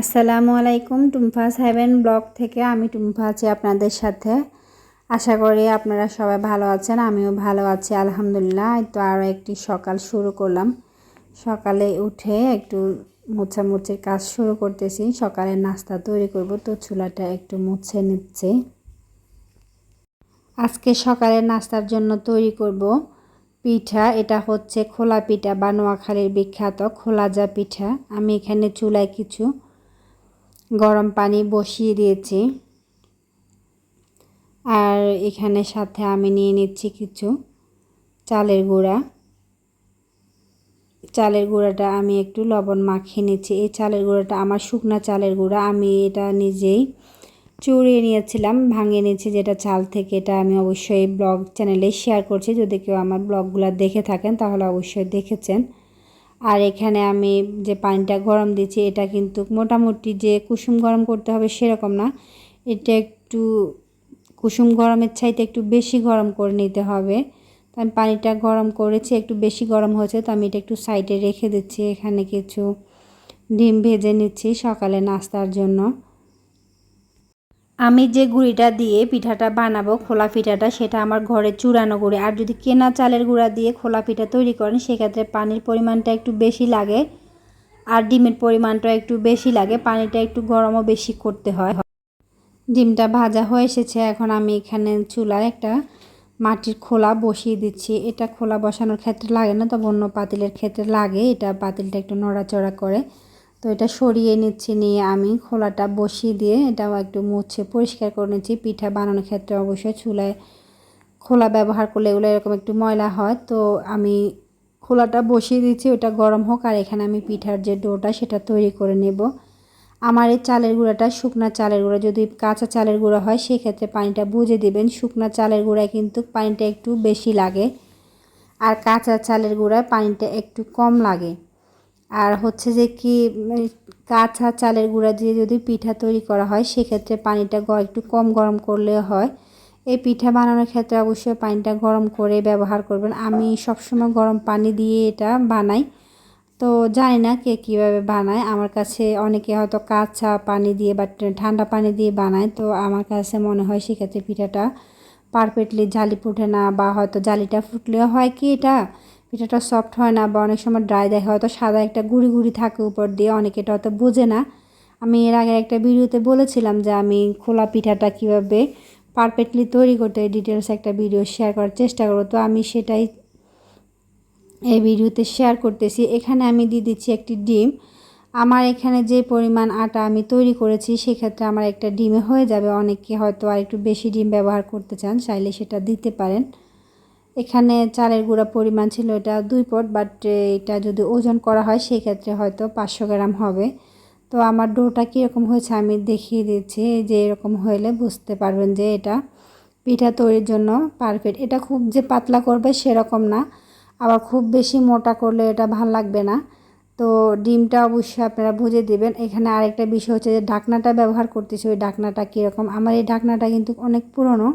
আসসালামু আলাইকুম টুম্ফাস haven blog থেকে আমি টুম্ফা আছি আপনাদের সাথে। আশা করি আপনারা সবাই ভালো আছেন, আমিও ভালো আছি, আলহামদুলিল্লাহ। তো আরও একটি সকাল শুরু করলাম। সকালে উঠে একটু মোছামুছির কাজ শুরু করতেছি, সকালে নাস্তা তৈরি করব, তো চুলাটা একটু মুছে নিচ্ছি। আজকে সকালে নাস্তার জন্য তৈরি করব পিঠা, এটা হচ্ছে খোলা পিঠা বা নোয়াখালীর বিখ্যাত খোলাজা পিঠা। আমি এখানে চুলায় কিছু গরম পানি বসিয়ে দিয়েছি। আর এখানে সাথে আমি নিয়ে নিচ্ছি কিছু চালের গুঁড়া। চালের গুঁড়াটা আমি একটু লবণ মাখিয়ে নিচ্ছি। এই চালের গুঁড়াটা আমার শুকনা চালের গুঁড়া। আমি এটা নিজেই চুরিয়ে নিয়েছিলাম, ভাঙিয়ে নিয়েছি যেটা চাল থেকে। এটা আমি অবশ্যই ব্লগ চ্যানেলে শেয়ার করছি। যদি কেউ আমার ব্লগগুলো দেখে থাকেন, তাহলে অবশ্যই দেখেছেন। আর এখানে আমি যে পানিটা গরম দিচ্ছি, এটা কিন্তু মোটামুটি যে কুসুম গরম করতে হবে সেরকম না। এটা একটু কুসুম গরমের চাইতে একটু বেশি গরম করে নিতে হবে। তো আমি পানিটা গরম করেছি, একটু বেশি গরম হয়েছে, তো আমি এটা একটু সাইডে রেখে দিচ্ছি। এখানে কিছু ডিম ভেজে নিচ্ছি সকালে নাস্তার জন্য। আমি যে গুঁড়িটা দিয়ে পিঠাটা বানাবো, খোলা পিঠাটা, সেটা আমার ঘরে চূড়ানো গুঁড়ি। আর যদি কেনা চালের গুঁড়া দিয়ে খোলা পিঠা তৈরি করেন, সেক্ষেত্রে পানির পরিমাণটা একটু বেশি লাগে আর ডিমের পরিমাণটা একটু বেশি লাগে। পানিটা একটু গরমও বেশি করতে হয়। ডিমটা ভাজা হয়ে এসেছে। এখন আমি এখানে চুলায় একটা মাটির খোলা বসিয়ে দিচ্ছি। এটা খোলা বসানোর ক্ষেত্রে লাগে না, তবে অন্য পাতিলের ক্ষেত্রে লাগে। এটা পাতিলটা একটু নড়াচড়া করে তো এটা সরিয়ে নিচ্ছি, নিয়ে আমি খোলাটা বসিয়ে দিয়ে এটাও একটু মুছে পরিষ্কার করে নিচ্ছি। পিঠা বানানোর ক্ষেত্রে অবশ্যই চুলায় খোলা ব্যবহার করলে এগুলো এরকম একটু ময়লা হয়। তো আমি খোলাটা বসিয়ে দিচ্ছি, ওটা গরম হোক, আর এখানে আমি পিঠার যে ডোটা সেটা তৈরি করে নেব। আমার এই চালের গুঁড়াটা শুকনা চালের গুঁড়া, যদি কাঁচা চালের গুঁড়া হয়, সেক্ষেত্রে পানিটা বুঝে দিবেন। শুকনা চালের গুঁড়ায় কিন্তু পানিটা একটু বেশি লাগে, আর কাঁচা চালের গুঁড়ায় পানিটা একটু কম লাগে। আর হচ্ছে যে কি কাঁচা চালের গুঁড়া দিয়ে যদি পিঠা তৈরি করা হয়, সেক্ষেত্রে পানিটা একটু কম গরম করলে হয়। এই পিঠা বানানোর ক্ষেত্রে অবশ্যই পানিটা গরম করে ব্যবহার করবেন। আমি সবসময় গরম পানি দিয়ে এটা বানাই। তো জানি না কে কীভাবে বানায়। আমার কাছে অনেকে হয়তো কাঁচা পানি দিয়ে বা ঠান্ডা পানি দিয়ে বানায়। তো আমার কাছে মনে হয় সেক্ষেত্রে পিঠাটা পারফেক্টলি জালি ফুটে না বা হয়তো জালিটা ফুটলেও হয় কি এটা পিঠাটা সফট হয় না বা অনেক সময় ড্রাই দেয় হয়তো সাদা একটা গুড়ি গুড়ি থাকে উপর দিয়ে, অনেকে এটা হয়তো বোঝে না। আমি এর আগে একটা ভিডিওতে বলেছিলাম যে আমি খোলা পিঠাটা কীভাবে পারফেক্টলি তৈরি করতে ডিটেলস একটা ভিডিও শেয়ার করার চেষ্টা করব। তো আমি সেটাই এই ভিডিওতে শেয়ার করতেছি। এখানে আমি দিয়ে দিচ্ছি একটি ডিম। আমার এখানে যে পরিমাণ আটা আমি তৈরি করেছি, সেক্ষেত্রে আমার একটা ডিমে হয়ে যাবে। অনেকে হয়তো আর একটু বেশি ডিম ব্যবহার করতে চান, চাইলে সেটা দিতে পারেন। এখানে চালের গুঁড়া পরিমাণ ছিল এটা দুই পট বাট এটা যদি ওজন করা হয়, সেক্ষেত্রে হয়তো পাঁচশো গ্রাম হবে। তো আমার ডোটা কীরকম হয়েছে আমি দেখিয়ে দিচ্ছি যে এরকম হলে বুঝতে পারবেন যে এটা পিঠা তৈরির জন্য পারফেক্ট এটা খুব যে পাতলা করবে সেরকম না, আবার খুব বেশি মোটা করলে এটা ভালো লাগবে না। তো ডিমটা অবশ্যই আপনারা বুঝে দেবেন। এখানে আরেকটা বিষয় হচ্ছে যে ঢাকনাটা ব্যবহার করতেছি, ওই ঢাকনাটা কীরকম? আমার এই ঢাকনাটা কিন্তু অনেক পুরনো।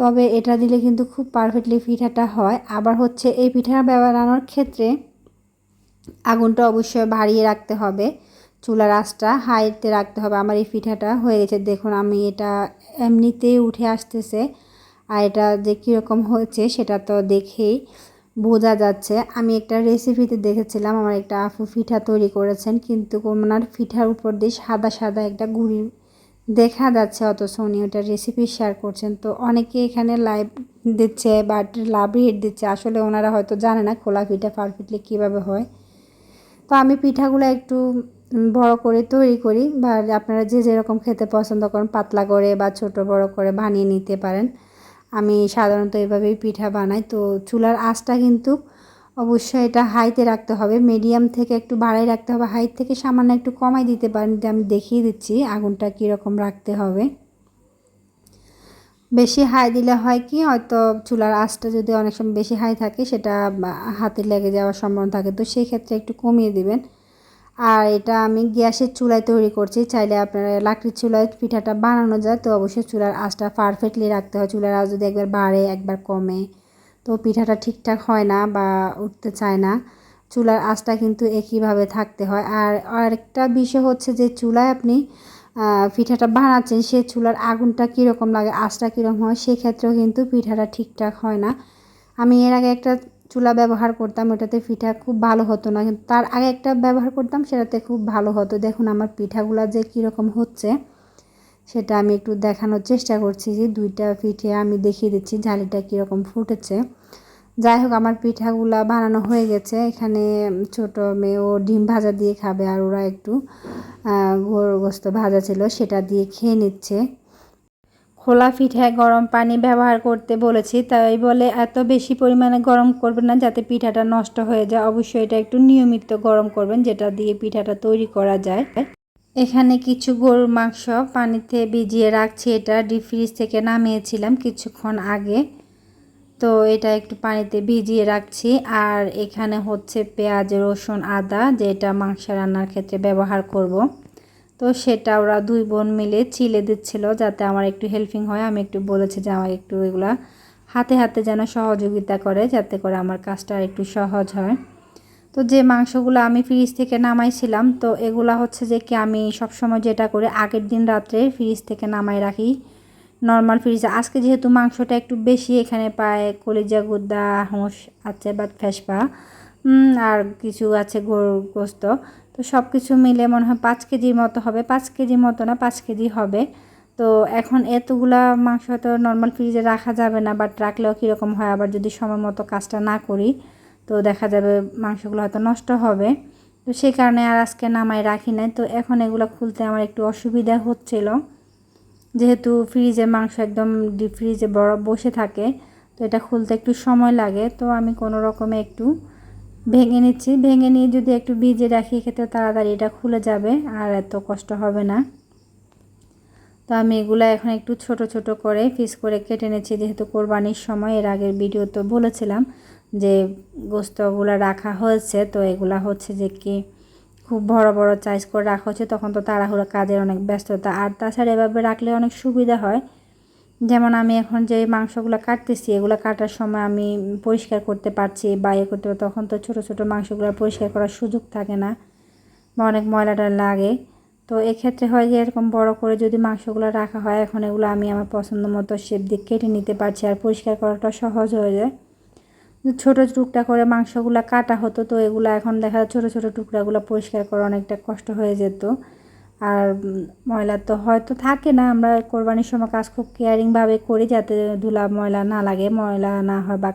তবে এটা দিলে কিন্তু খুব পারফেক্টলি পিঠাটা হয়। আবার হচ্ছে এই পিঠা বানানোর ক্ষেত্রে আগুনটা অবশ্যই বাড়িয়ে রাখতে হবে। চুলার আঁচটা হাইতে রাখতে হবে। আমার এই পিঠাটা হয়ে গেছে। দেখুন, আমি এটা এমনিতেই উঠে আসতেছে। আর এটা যে কীরকম হয়েছে সেটা তো দেখেই বোঝা যাচ্ছে। আমি একটা রেসিপিতে দেখেছিলাম। আমার একটা আফু পিঠা তৈরি করেছেন। কিন্তু ওনার পিঠার উপর দিয়ে সাদা সাদা একটা গুড়ি দেখা যাচ্ছে অথচ উনি ওটা রেসিপি শেয়ার করছেন। তো অনেকে এখানে লাইভ দিচ্ছে বাট লাভ রেট দিচ্ছে। আসলে ওনারা হয়তো জানে না খোলা পিঠা পারফেক্টলি কীভাবে হয়। তো আমি পিঠাগুলো একটু বড় করে তৈরি করি বা আপনারা যে যেরকম খেতে পছন্দ করেন, পাতলা করে বা ছোট বড় করে বানিয়ে নিতে পারেন। আমি সাধারণত এভাবেই পিঠা বানাই। তো চুলার আঁচটা কিন্তু অবশ্যই এটা হাইতে রাখতে হবে। মিডিয়াম থেকে একটু বাড়াই রাখতে হবে। হাইট থেকে সামান্য একটু কমাই দিতে পারেন আমি দেখিয়ে দিচ্ছি আগুনটা কীরকম রাখতে হবে। বেশি হাই দিলে হয় কি, হয়তো চুলার আঁচটা যদি অনেক সময় বেশি হাই থাকে, সেটা হাতে লেগে যাওয়ার সম্ভাবনা থাকে। তো সেই ক্ষেত্রে একটু কমিয়ে দিবেন। আর এটা আমি গ্যাসের চুলায় তৈরি করছি। চাইলে আপনারা লাকড়ির চুলায় পিঠাটা বানানো যায়। তো অবশ্যই চুলার আঁচটা পারফেক্টলি রাখতে হয়। চুলার আঁচ যদি একবার বাড়ে, একবার কমে তো পিঠাটা ঠিকঠাক হয় না বা উঠতে চায় না, চুলার আঁচটা কিন্তু একইভাবে থাকতে হয়। আর আরেকটা বিষয় হচ্ছে যে চুলায় আপনি পিঠাটা বানাচ্ছেন, সে চুলার আগুনটা কীরকম লাগে, আঁচটা কীরকম হয়, সেক্ষেত্রেও কিন্তু পিঠাটা ঠিকঠাক হয় না। আমি এর আগে একটা চুলা ব্যবহার করতাম, ওটাতে পিঠা খুব ভালো হতো না, কিন্তু তার আগে একটা ব্যবহার করতাম, সেটাতে খুব ভালো হতো। দেখুন আমার পিঠাগুলো যে কীরকম হচ্ছে। সেটা আমি একটু দেখানোর চেষ্টা করছি যে দুইটা পিঠে আমি দেখিয়ে দিচ্ছি ঝালিটা কীরকম ফুটেছে। যাই হোক, আমার পিঠাগুলা বানানো হয়ে গেছে। এখানে ছোট মেয়ে ও ডিম ভাজা দিয়ে খাবে আর ওরা একটু গরু গোস্ত ভাজা ছিল সেটা দিয়ে খেয়ে নিচ্ছে। খোলা পিঠায় গরম পানি ব্যবহার করতে বলেছি, তাই বলে এত বেশি পরিমাণে গরম করবেন না যাতে পিঠাটা নষ্ট হয়ে যায়। অবশ্যই এটা একটু নিয়মিত গরম করবেন, যেটা দিয়ে পিঠাটা তৈরি করা যায়। এখানে কিছু গরুর মাংস পানিতে ভিজিয়ে রাখছি। এটা ডিপ ফ্রিজ থেকে নামিয়েছিলাম কিছুক্ষণ আগে। তো এটা একটু পানিতে ভিজিয়ে রাখছি। আর এখানে হচ্ছে পেঁয়াজ, রসুন, আদা, যেটা মাংস রান্নার ক্ষেত্রে ব্যবহার করব। তো সেটা ওরা দুই বোন মিলে চিলে দিচ্ছিল যাতে আমার একটু হেল্পিং হয়। আমি একটু বলেছি যে আমার একটু এগুলা হাতে হাতে যেন সহযোগিতা করে, যাতে করে আমার কাজটা একটু সহজ হয়। তো যে মাংসগুলো আমি ফ্রিজ থেকে নামাইছিলাম, তো এগুলা হচ্ছে যে কি আমি সবসময় যেটা করে আগের দিন রাত্রে ফ্রিজ থেকে নামাই রাখি। নর্মাল ফ্রিজে আজকে যেহেতু মাংসটা একটু বেশি, এখানে পায় কলিজা গুদ্দা হোঁস আছে বা ফেসপা আর কিছু আছে গরুর গোস্ত। তো সব কিছু মিলে মনে হয় পাঁচ কেজির মতো হবে। পাঁচ কেজির মতো না, পাঁচ কেজি হবে। তো এখন এতগুলা মাংস তো নর্মাল ফ্রিজে রাখা যাবে না বাট রাখলেও কীরকম হয়? আবার যদি সময় মতো কাজটা না করি তো দেখা যাবে মাংসগুলো হয়তো নষ্ট হবে। তো সেই কারণে আর আজকে নামাই রাখি নাই। তো এখন এগুলো খুলতে আমার একটু অসুবিধা হচ্ছিল। যেহেতু ফ্রিজে মাংস একদম ডিপ ফ্রিজে বড় বসে থাকে, তো এটা খুলতে একটু সময় লাগে। তো আমি কোনো রকমে একটু ভেঙে নিচ্ছি। ভেঙে নিয়ে যদি একটু ভিজে রাখি খেতে তাড়াতাড়ি এটা খুলে যাবে আর এত কষ্ট হবে না। তো আমি এগুলো এখন একটু ছোট ছোট করে পিস করে কেটে নিচ্ছি। যেহেতু কোরবানির সময়, এর আগের ভিডিও তো বলেছিলাম। যে গোস্তগুলো রাখা হয়েছে, তো এগুলা হচ্ছে যে কি খুব বড় বড় চাইজ করে রাখা হচ্ছে। তখন তো তাড়াহুড়ো কাজের অনেক ব্যস্ততা। আর তাছাড়া এভাবে রাখলে অনেক সুবিধা হয়। যেমন আমি এখন যে মাংসগুলো কাটতেছি, এগুলো কাটার সময় আমি পরিষ্কার করতে পারছি বা ইয়ে করতে তখন তো ছোটো ছোটো মাংসগুলো পরিষ্কার করার সুযোগ থাকে না বা অনেক ময়লাটা লাগে। তো এক্ষেত্রে হয় যে এরকম বড় করে যদি মাংসগুলো রাখা হয়, এখন এগুলো আমি আমার পছন্দ মতো শেপ দিয়ে কেটে নিতে পারছি। আর পরিষ্কার করাটা সহজ হয়ে যায়। ছোট টুকরা করে মাংসগুলো কাটা হতো তো এগুলো এখন দেখা যায় ছোটো ছোটো টুকরাগুলো পরিষ্কার করা অনেকটা কষ্ট হয়ে যেত। আর ময়লা তো হয়তো থাকে না, আমরা কোরবানির সময় কাজ খুব কেয়ারিংভাবে করি যাতে ধুলা ময়লা না লাগে, ময়লা না হয় বা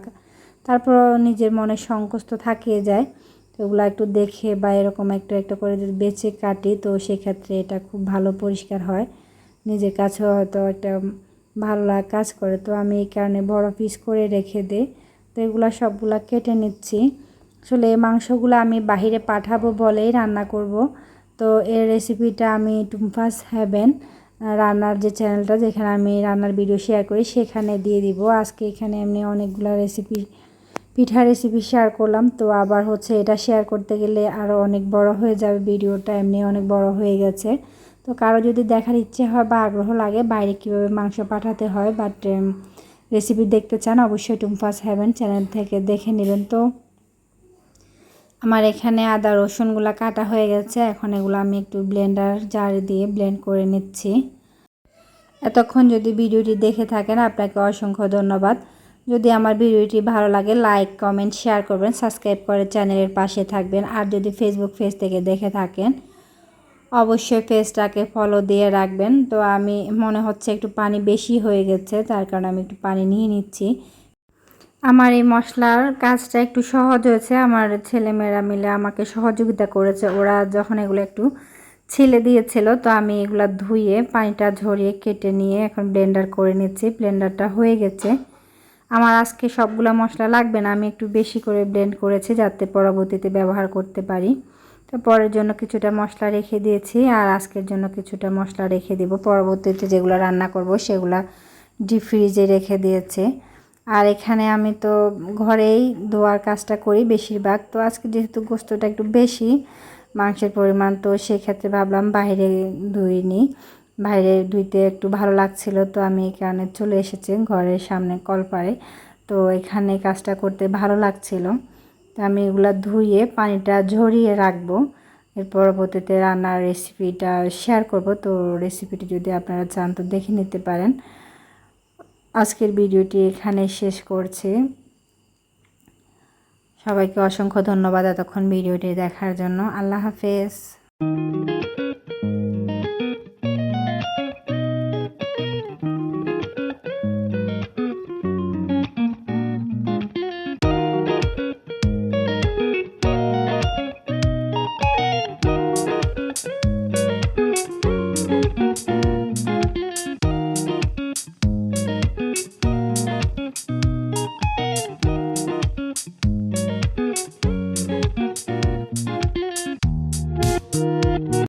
তারপর নিজের মনে সংকোচ তো থাকিয়ে যায়। তো ওগুলো একটু দেখে বা এরকম একটা একটা করে যদি বেছে কাটি তো সেক্ষেত্রে এটা খুব ভালো পরিষ্কার হয়। নিজের কাছেও হয়তো একটা ভালো লাগা কাজ করে। তো আমি এই কারণে বড় পিস করে রেখে দিই। তো এগুলো সবগুলা কেটে নিচ্ছি। আসলে এই মাংসগুলো আমি বাহিরে পাঠাবো বলেই রান্না করব। তো এর রেসিপিটা আমি টুমফাস হ্যাভেন রান্নার যে চ্যানেলটা যেখানে আমি রান্নার ভিডিও শেয়ার করি, সেখানে দিয়ে দিব। আজকে এখানে এমনি অনেকগুলো রেসিপি পিঠা রেসিপি শেয়ার করলাম। তো আবার হচ্ছে এটা শেয়ার করতে গেলে আরও অনেক বড় হয়ে যাবে ভিডিওটা এমনি অনেক বড় হয়ে গেছে। তো কারও যদি দেখার ইচ্ছে হয় বা আগ্রহ লাগে বাইরে কীভাবে মাংস পাঠাতে হয় বাট রেসিপি দেখতে চান, অবশ্যই টুমফাস হ্যাভেন চ্যানেল থেকে দেখে নেবেন তো। আমার এখানে আদা, রসুনগুলো কাটা হয়ে গেছে। এখন এগুলো আমি একটু ব্লেন্ডার জারে দিয়ে ব্লেন্ড করে নিচ্ছি। এতক্ষণ যদি ভিডিওটি দেখে থাকেন, আপনাকে অসংখ্য ধন্যবাদ। যদি আমার ভিডিওটি ভালো লাগে, লাইক, কমেন্ট, শেয়ার করবেন, সাবস্ক্রাইব করে চ্যানেলের পাশে থাকবেন। আর যদি ফেসবুক পেজ থেকে দেখে থাকেন অবশ্যই পেজটাকে ফলো দিয়ে রাখবেন। তো আমি, মনে হচ্ছে একটু পানি বেশি হয়ে গেছে, তার কারণে আমি একটু পানি নিয়ে নিচ্ছি। আমার এই মশলার কাজটা একটু সহজ হয়েছে। আমার ছেলেমেয়েরা মিলে আমাকে সহযোগিতা করেছে। ওরা যখন এগুলো একটু ছেলে দিয়েছিল, তো আমি এগুলা ধুয়ে, পানিটা ঝরিয়ে কেটে নিয়ে এখন ব্লেন্ডার করে নিচ্ছি। ব্লেন্ডারটা হয়ে গেছে। আমার আজকে সবগুলো মশলা লাগবে না, আমি একটু বেশি করে ব্লেন্ড করেছি যাতে পরবর্তীতে ব্যবহার করতে পারি। তো পরের জন্য কিছুটা মশলা রেখে দিয়েছি আর আজকের জন্য কিছুটা মশলা রেখে দেব। পরবর্তীতে যেগুলো রান্না করব সেগুলো ডিপ ফ্রিজে রেখে দিয়েছে। আর এখানে আমি তো ঘরেই ধোয়ার কাজটা করি বেশিরভাগ। তো আজকে যেহেতু গোস্তটা একটু বেশি, মাংসের পরিমাণ তো সেক্ষেত্রে ভাবলাম বাইরে ধুইনি। বাইরে ধুইতে একটু ভালো লাগছিল, তো আমি এই কারণে চলে এসেছি ঘরের সামনে কলপারে তো এখানে কাজটা করতে ভালো লাগছিল। তো আমি এগুলো ধুয়ে পানিটা ঝরিয়ে রাখব। এর পরবর্তীতে রান্নার রেসিপিটা শেয়ার করব। তো রেসিপিটি যদি আপনারা চান তো দেখে নিতে পারেন। আজকের ভিডিওটি এখানে শেষ করছি। সবাইকে অসংখ্য ধন্যবাদ এতক্ষণ ভিডিওটি দেখার জন্য। আল্লাহ হাফেজ।